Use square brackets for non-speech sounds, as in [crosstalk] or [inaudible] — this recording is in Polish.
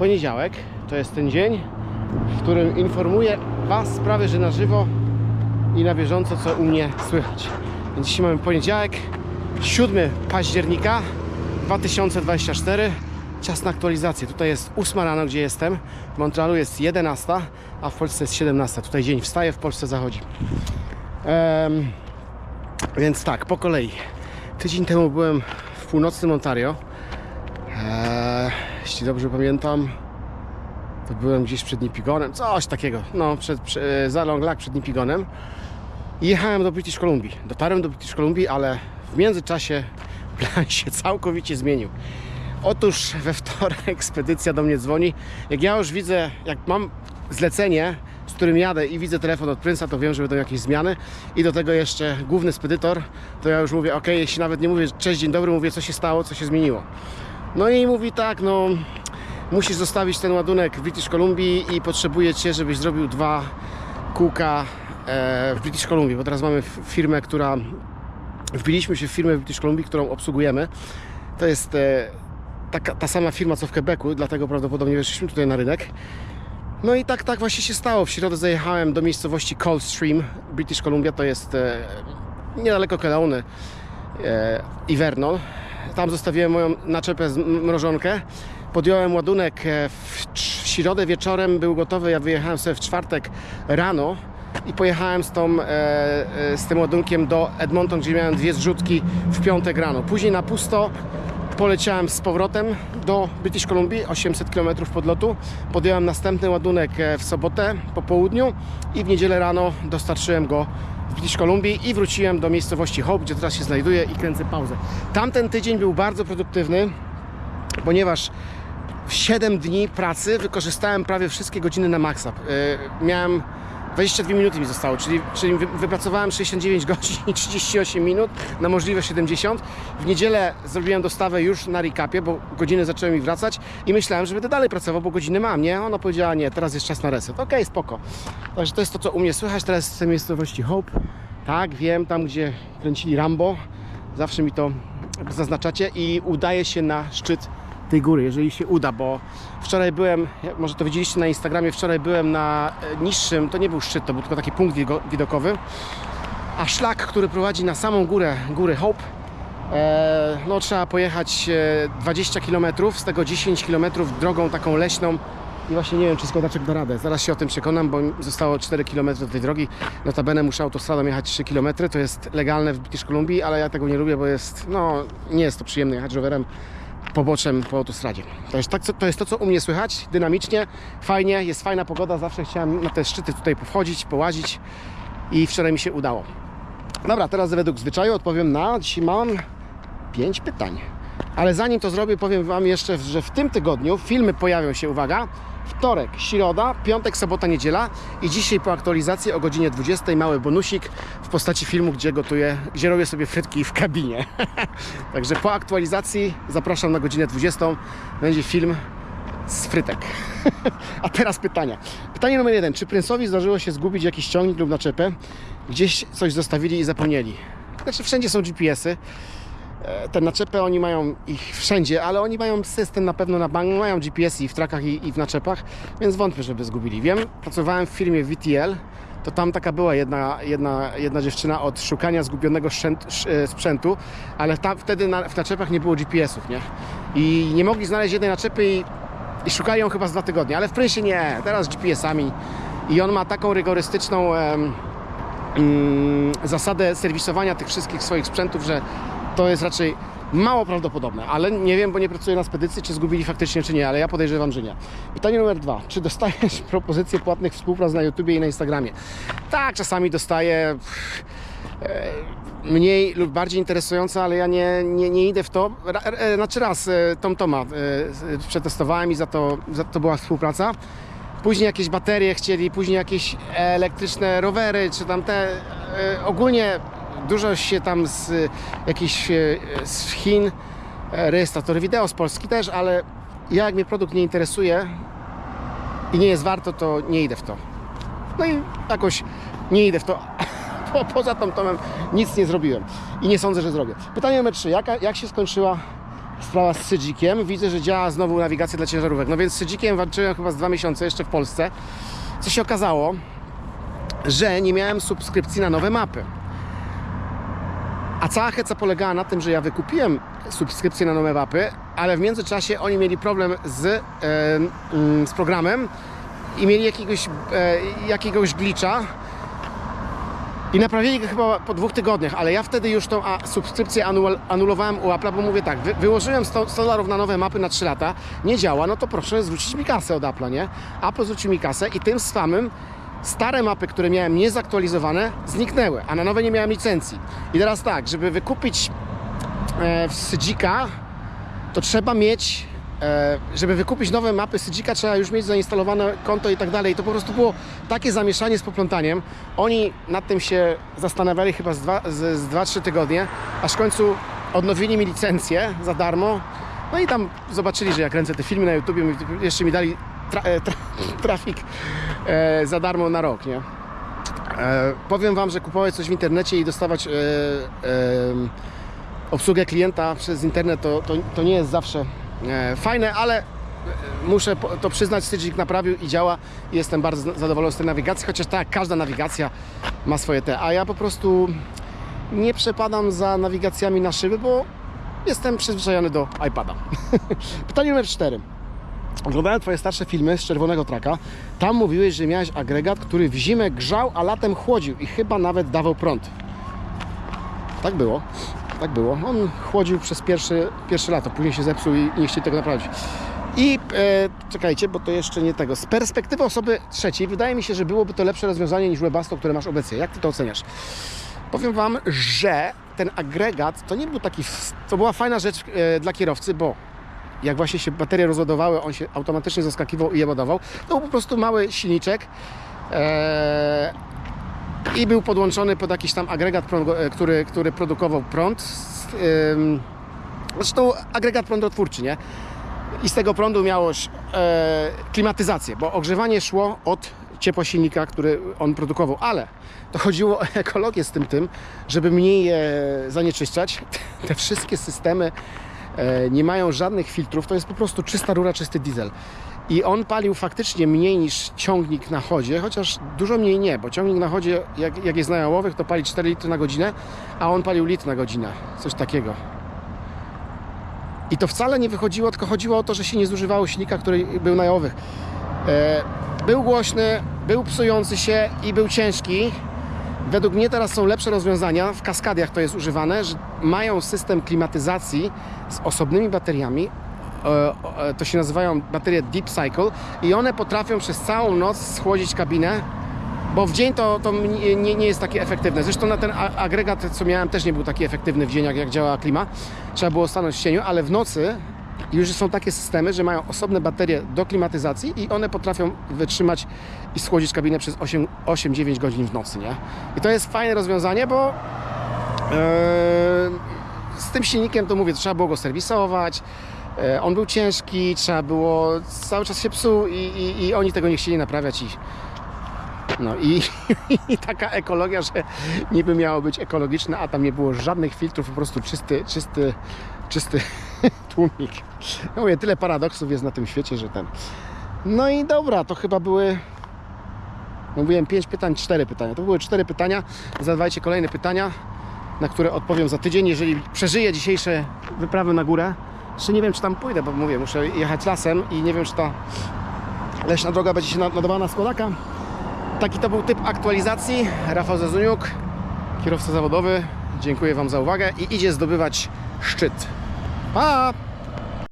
Poniedziałek to jest ten dzień, w którym informuję Was prawie że na żywo i na bieżąco, co u mnie słychać. Więc dzisiaj mamy poniedziałek, 7 października 2024. Czas na aktualizację. Tutaj jest 8 rano, gdzie jestem. W Montrealu jest 11, a w Polsce jest 17. Tutaj dzień wstaje, w Polsce zachodzi. Em, więc tak, po kolei. Tydzień temu byłem w północnym Ontario. Eee, jeśli dobrze pamiętam, to byłem gdzieś przed Nipigonem, coś takiego, no, przed, prze, za Long Lake przed Nipigonem. I jechałem do British Columbia. Dotarłem do British Columbia, ale w międzyczasie [laughs] plan się całkowicie zmienił. Otóż we wtorek [laughs] ekspedycja do mnie dzwoni. Jak ja już widzę, jak mam zlecenie, z którym jadę i widzę telefon od Prince'a, to wiem, że będą jakieś zmiany. I do tego jeszcze główny spedytor, to ja już mówię, ok, jeśli nawet nie mówię cześć, dzień dobry, mówię co się stało, co się zmieniło. No i mówi tak, no musisz zostawić ten ładunek w British Columbia i potrzebuję Cię, żebyś zrobił dwa kółka e, w British Columbia, bo teraz mamy firmę, która wbiliśmy się w firmę w British Columbia, którą obsługujemy. To jest e, taka, ta sama firma co w Quebecu, dlatego prawdopodobnie weszliśmy tutaj na rynek. No i tak, tak właśnie się stało. W środę zajechałem do miejscowości Coldstream, British Columbia, to jest e, niedaleko Kelowny i Vernon. Tam zostawiłem moją naczepę z mrożonkę. Podjąłem ładunek e, w w środę wieczorem, był gotowy. Ja wyjechałem sobie w czwartek rano i pojechałem z, tą, e, e, z tym ładunkiem do Edmonton, gdzie miałem dwie zrzutki w piątek rano. Później na pusto poleciałem z powrotem do British Columbia, 800 km podlotu. Podjąłem następny ładunek e, w sobotę po południu i w niedzielę rano dostarczyłem go w British Columbia i wróciłem do miejscowości Hope, gdzie teraz się znajduję i kręcę pauzę. Tamten tydzień był bardzo produktywny, ponieważ w 7 dni pracy wykorzystałem prawie wszystkie godziny na maksa. Yy, miałem 22 minuty mi zostało, czyli, czyli wy, wypracowałem 69 [laughs] godzin i 38 minut na możliwe 70. W niedzielę zrobiłem dostawę już na recapie, bo godziny zaczęły mi wracać i myślałem, że będę dalej pracował, bo godziny mam, nie? Ona powiedziała nie, teraz jest czas na reset. Okej, spoko. Także to jest to, co u mnie słychać. Teraz jestem w miejscowości Hope. Tak, wiem, tam gdzie kręcili Rambo. Zawsze mi to zaznaczacie i udaje się na szczyt tej góry, jeżeli się uda, bo wczoraj byłem, jak może to widzieliście na Instagramie, wczoraj byłem na e, niższym, to nie był szczyt, to był tylko taki punkt wido- widokowy, a szlak, który prowadzi na samą górę, góry Hope, e, no trzeba pojechać e, 20 km, z tego 10 km drogą taką leśną i właśnie nie wiem, czy Skodaczek da radę. Zaraz się o tym przekonam, bo zostało 4 km do tej drogi. Notabene muszę autostradą jechać 3 km. To jest legalne w British Columbia, ale ja tego nie lubię, bo jest, no, nie jest to przyjemne jechać rowerem poboczem po autostradzie. To jest, tak, to jest to, co u mnie słychać, dynamicznie, fajnie, jest fajna pogoda, zawsze chciałem na te szczyty tutaj powchodzić, połazić i wczoraj mi się udało. Dobra, teraz według zwyczaju odpowiem na, dzisiaj mam 5 pytań. Ale zanim to zrobię, powiem Wam jeszcze, że w tym tygodniu filmy pojawią się, uwaga, wtorek, środa, piątek, sobota, niedziela i dzisiaj po aktualizacji o godzinie 20 mały bonusik w postaci filmu, gdzie gotuję, gdzie robię sobie frytki w kabinie. [laughs] Także po aktualizacji zapraszam na godzinę 20. Będzie film z frytek. [laughs] A teraz pytania. Pytanie numer jeden. Czy Prince'owi zdarzyło się zgubić jakiś ciągnik lub naczepę? Gdzieś coś zostawili i zapomnieli? Znaczy wszędzie są GPS-y. E, Te naczepy oni mają ich wszędzie, ale oni mają system na pewno na bank, mają GPS i w trakach i, i w naczepach, więc wątpię, żeby zgubili. Wiem, pracowałem w firmie VTL, to tam taka była jedna, jedna, jedna dziewczyna od szukania zgubionego szczęt, sz- e, sprzętu, ale tam, wtedy na, w naczepach nie było GPS-ów, nie? I nie mogli znaleźć jednej naczepy i, i szukali ją chyba z dwa tygodnie, ale w Prysie nie, teraz GPS-ami. I on ma taką rygorystyczną em, mm, zasadę serwisowania tych wszystkich swoich sprzętów, że to jest raczej mało prawdopodobne, ale nie wiem, bo nie pracuję na spedycji, czy zgubili faktycznie, czy nie, ale ja podejrzewam, że nie. Pytanie numer dwa. Czy dostajesz [laughs] propozycje płatnych współprac na YouTubie i na Instagramie? Tak, czasami dostaję e, mniej lub bardziej interesujące, ale ja nie, nie, nie idę w to. E, znaczy raz e, Tom Toma przetestowałem i za to, za to była współpraca. Później jakieś baterie chcieli, później jakieś elektryczne rowery, czy tam te. Ogólnie dużo się tam z jakichś e, z Chin e, rejestratory wideo, z Polski też, ale ja jak mnie produkt nie interesuje i nie jest warto, to nie idę w to. No i jakoś nie idę w to. [laughs] Po, poza tą tomem nic nie zrobiłem i nie sądzę, że zrobię. Pytanie numer 3. Jaka, jak się skończyła sprawa z Sydzikiem. Widzę, że działa znowu nawigacja dla ciężarówek. No więc z Sydzikiem walczyłem chyba z dwa miesiące jeszcze w Polsce. Co się okazało, że nie miałem subskrypcji na nowe mapy. A cała heca polegała na tym, że ja wykupiłem subskrypcję na nowe mapy, ale w międzyczasie oni mieli problem z, e, mm, z programem i mieli jakiegoś, e, jakiegoś glitcha i naprawili go chyba po dwóch tygodniach, ale ja wtedy już tą a, subskrypcję anul, anulowałem u Apple'a, bo mówię tak, wy, wyłożyłem 100, 100 dolarów na nowe mapy na 3 lata, nie działa, no to proszę zwrócić mi kasę od Apple'a, nie? Apple zwrócił mi kasę i tym samym stare mapy, które miałem niezaktualizowane, zniknęły, a na nowe nie miałem licencji. I teraz tak, żeby wykupić e, w Sydzika, to trzeba mieć, e, żeby wykupić nowe mapy Sydzika, trzeba już mieć zainstalowane konto i tak dalej. To po prostu było takie zamieszanie z poplątaniem. Oni nad tym się zastanawiali chyba z 2-3 tygodnie, aż w końcu odnowili mi licencję za darmo. No i tam zobaczyli, że jak kręcę te filmy na YouTube, jeszcze mi dali tra, e, tra, [laughs] trafik e, za darmo na rok, nie? E, powiem Wam, że kupować coś w internecie i dostawać e, e, obsługę klienta przez internet to, to, to nie jest zawsze e, fajne, ale e, muszę to przyznać, Stitchik naprawił i działa jestem bardzo zadowolony z tej nawigacji, chociaż tak, każda nawigacja ma swoje te, a ja po prostu nie przepadam za nawigacjami na szyby, bo jestem przyzwyczajony do iPada. [laughs] Pytanie numer 4. Oglądałem Twoje starsze filmy z Czerwonego Traka. Tam mówiłeś, że miałeś agregat, który w zimę grzał, a latem chłodził i chyba nawet dawał prąd. Tak było. Tak było. On chłodził przez pierwszy, pierwsze lato, później się zepsuł i nie chcieli tego naprawić. I e, czekajcie, bo to jeszcze nie tego. Z perspektywy osoby trzeciej, wydaje mi się, że byłoby to lepsze rozwiązanie niż Webasto, które masz obecnie. Jak ty to oceniasz? Powiem Wam, że ten agregat to nie był taki. To była fajna rzecz e, dla kierowcy, bo jak właśnie się baterie rozładowały, on się automatycznie zaskakiwał i je ładował. To był po prostu mały silniczek. E, i był podłączony pod jakiś tam agregat, e, który, który produkował prąd. Zresztą agregat prądotwórczy, nie? I z tego prądu miałoś e, klimatyzację, bo ogrzewanie szło od ciepłosilnika, który on produkował, ale to chodziło o ekologię z tym tym, żeby mniej zanieczyszczać. Te wszystkie systemy nie mają żadnych filtrów, to jest po prostu czysta rura, czysty diesel. I on palił faktycznie mniej niż ciągnik na chodzie, chociaż dużo mniej nie, bo ciągnik na chodzie, jak, jak jest na jałowych, to pali 4 litry na godzinę, a on palił litr na godzinę, coś takiego. I to wcale nie wychodziło, tylko chodziło o to, że się nie zużywało silnika, który był na jałowych. E, był głośny, był psujący się i był ciężki. Według mnie teraz są lepsze rozwiązania, w kaskadiach to jest używane, że mają system klimatyzacji z osobnymi bateriami. E, e, To się nazywają baterie Deep Cycle i one potrafią przez całą noc schłodzić kabinę, bo w dzień to, to nie, nie jest takie efektywne. Zresztą na ten agregat, co miałem, też nie był taki efektywny w dzień, jak, jak działa klima. Trzeba było stanąć w cieniu, ale w nocy już są takie systemy, że mają osobne baterie do klimatyzacji i one potrafią wytrzymać i schłodzić kabinę przez 8 8-9 godzin w nocy, nie? I to jest fajne rozwiązanie, bo e, z tym silnikiem to mówię, trzeba było go serwisować. e, On był ciężki, trzeba było, cały czas się psuł i, i, i oni tego nie chcieli naprawiać i no i, [laughs] i taka ekologia, że niby miało być ekologiczne, a tam nie było żadnych filtrów, po prostu czysty, czysty, czysty tłumik. Ja mówię, tyle paradoksów jest na tym świecie, że ten. No i dobra, to chyba były. Mówiłem 5 pytań, 4 pytania. To były 4 pytania. Zadawajcie kolejne pytania, na które odpowiem za tydzień. Jeżeli przeżyję dzisiejsze wyprawy na górę, jeszcze nie wiem, czy tam pójdę, bo mówię, muszę jechać lasem i nie wiem, czy ta leśna droga będzie się nad- nadawała na składaka. Taki to był typ aktualizacji. Rafał Zezuniuk, kierowca zawodowy. Dziękuję Wam za uwagę i idzie zdobywać szczyt. 拜